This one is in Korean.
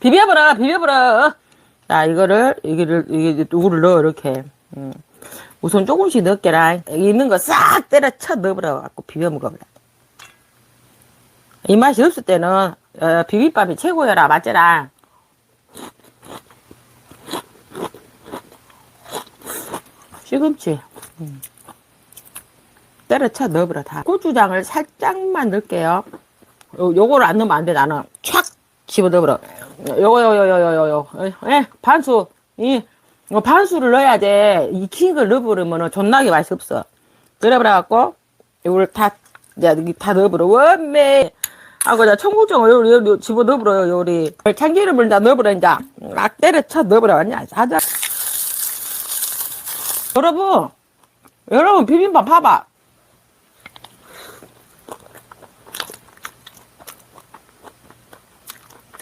비벼버려, 비벼버려. 자, 이거를, 이거를, 이게, 누구를 넣어, 이렇게. 음. 우선 조금씩 넣게라. 여기 있는 거 싹 때려쳐 넣어버려. 갖고 비벼 먹어버려. 이 맛이 없을 때는, 어, 비빔밥이 최고여라. 맞잖아. 시금치. 음. 때려쳐 넣어버려, 다. 고추장을 살짝만 넣을게요. 요, 요거를 안 넣으면 안 돼, 나는. 촥! 집어 넣어버려. 요거, 요거, 요거, 요거, 반수. 이, 어, 반수를 넣어야 돼. 익힌 걸 넣어버리면 존나게 맛이 없어. 그래버려갖고, 요거를 다, 이제 다 넣어버려. 원매. 하고, 자, 청국장을 요리, 요리 집어 넣어버려요, 요리. 참기름을 다 넣어버려, 이제. 막 때려쳐 넣어버려. 아니야, 하자. 여러분, 여러분, 비빔밥 봐봐.